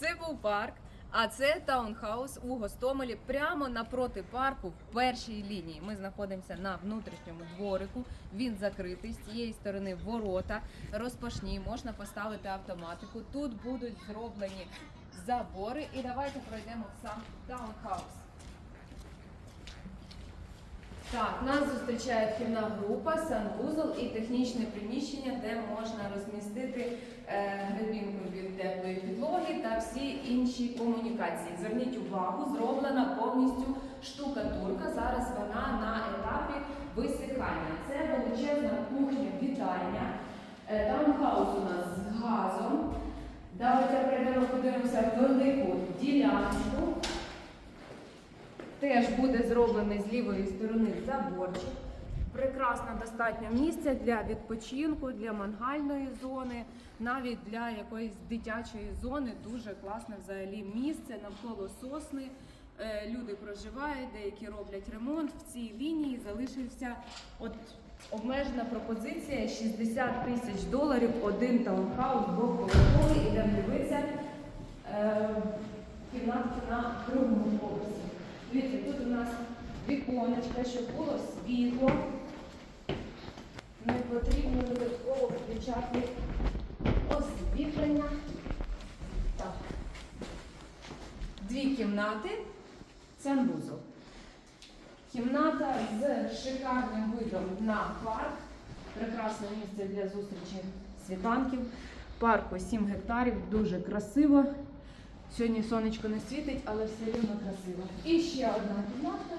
Це був парк, а це таунхаус у Гостомелі, прямо напроти парку в першій лінії. Ми знаходимося на внутрішньому дворику. Він закритий з цієї сторони ворота розпашні. Можна поставити автоматику. Тут будуть зроблені забори. І давайте пройдемо в сам таунхаус. Так, нас зустрічає вхідна група, санвузол і технічне приміщення, де можна розмістити е, комунікації. Зверніть увагу, зроблена повністю штукатурка. Зараз вона на етапі висихання. Це величезна кухня, вітальня. Е, таунхаус у нас з газом. Давайте прийдемо, подивимося велику ділянку. Теж буде зроблений з лівої сторони заборчик. Прекрасно достатньо місця для відпочинку, для мангальної зони, навіть для якоїсь дитячої зони. Дуже класне взагалі місце навколо сосни. Е, Люди проживають, деякі роблять ремонт. В цій лінії залишився от обмежена пропозиція 60 тисяч доларів. Один таунхаус двоповерховий. Ідемо дивитися. Е, кімнатки на другому поверсі. Дивіться, тут у нас віконечко, щоб було світло. Потрібно додатково включати освітлення. Так. Дві кімнати, санвузол. Кімната з шикарним видом на парк. Прекрасне місце для зустрічі світанків. Парку 7 гектарів, дуже красиво. Сьогодні сонечко не світить, але все рівно красиво. І ще одна кімната.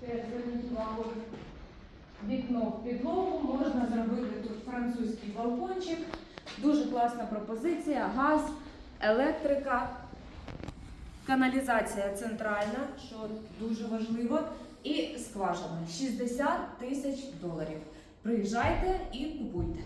Теж зверніть увагу. Вікно в підлогу, можна зробити тут французький балкончик. Дуже класна пропозиція. Газ, електрика, каналізація центральна, що дуже важливо. І скважина 60 тисяч доларів. Приїжджайте і купуйте.